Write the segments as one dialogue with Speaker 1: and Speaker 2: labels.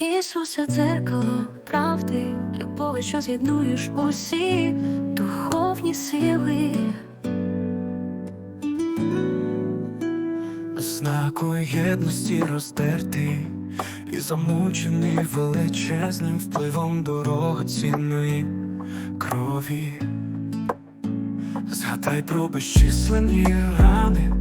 Speaker 1: Ісусе, дзеркало правди, любові, що з'єднуєш усі духовні сили.
Speaker 2: Знаку єдності роздертий і замучений величезним впливом дорогоцінної крові. Згадай про безчисленні рани,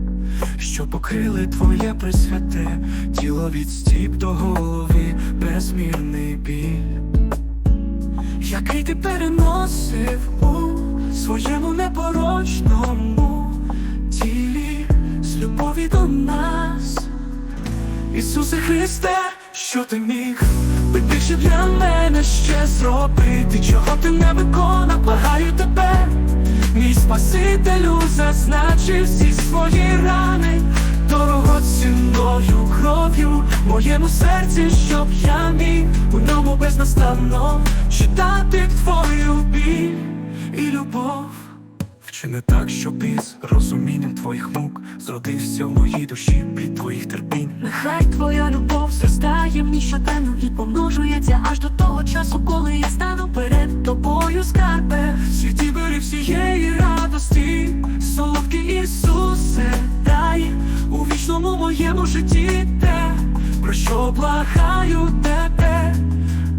Speaker 2: що покрили твоє присвяте. Тіло від стіп до голови, безмірний біль, який ти переносив у своєму непорочному тілі. З любові до нас. Ісусе Христе, що ти міг би більше для мене ще зробити, чого Спасителю, зазначив всі свої рани, дорогоцінною кров'ю моєму серці, щоб я міг у ньому безнастанно читати твою біль і любов. Вчини так, щоб із розумінням твоїх мук зродився в моїй душі від твоїх терпінь.
Speaker 1: Нехай твоя любов зростає мені щоденно і помножується аж до того часу, коли я стану перед
Speaker 2: Ісусе, дай у вічному моєму житті те, про що благаю тебе.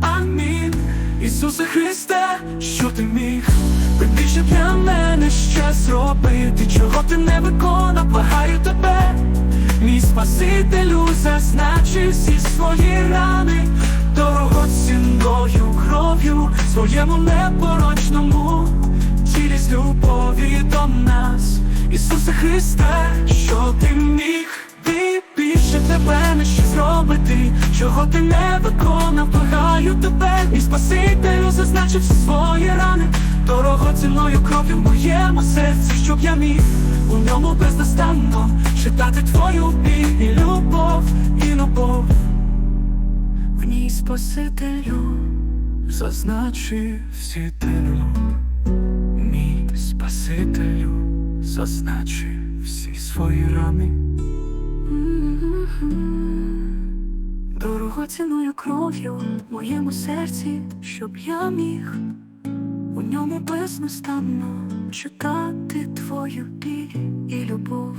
Speaker 2: Амінь. Ісусе Христе, що ти міг більше для мене ще зробити, чого ти не виконав, благаю тебе, мій Спасителю, зазначив всі свої рани, дорогоцінною кров'ю, своєму непорочному Христе, що ти міг би більше тебе не ще зробити, чого ти не виконав, благаю тебе, мій Спасителю, зазначив всі свої рани, дорогоцінною кров'ю в моєму серці, щоб я міг у ньому безнастанно читати твою біль і любов, і любов. В ній Спасителю зазначив всі тебе, мій Спасителю зазначив всі рани.
Speaker 1: Дорого Дорогоцінною кров'ю в моєму серці, щоб я міг у ньому безнастанно читати твою біль і любов.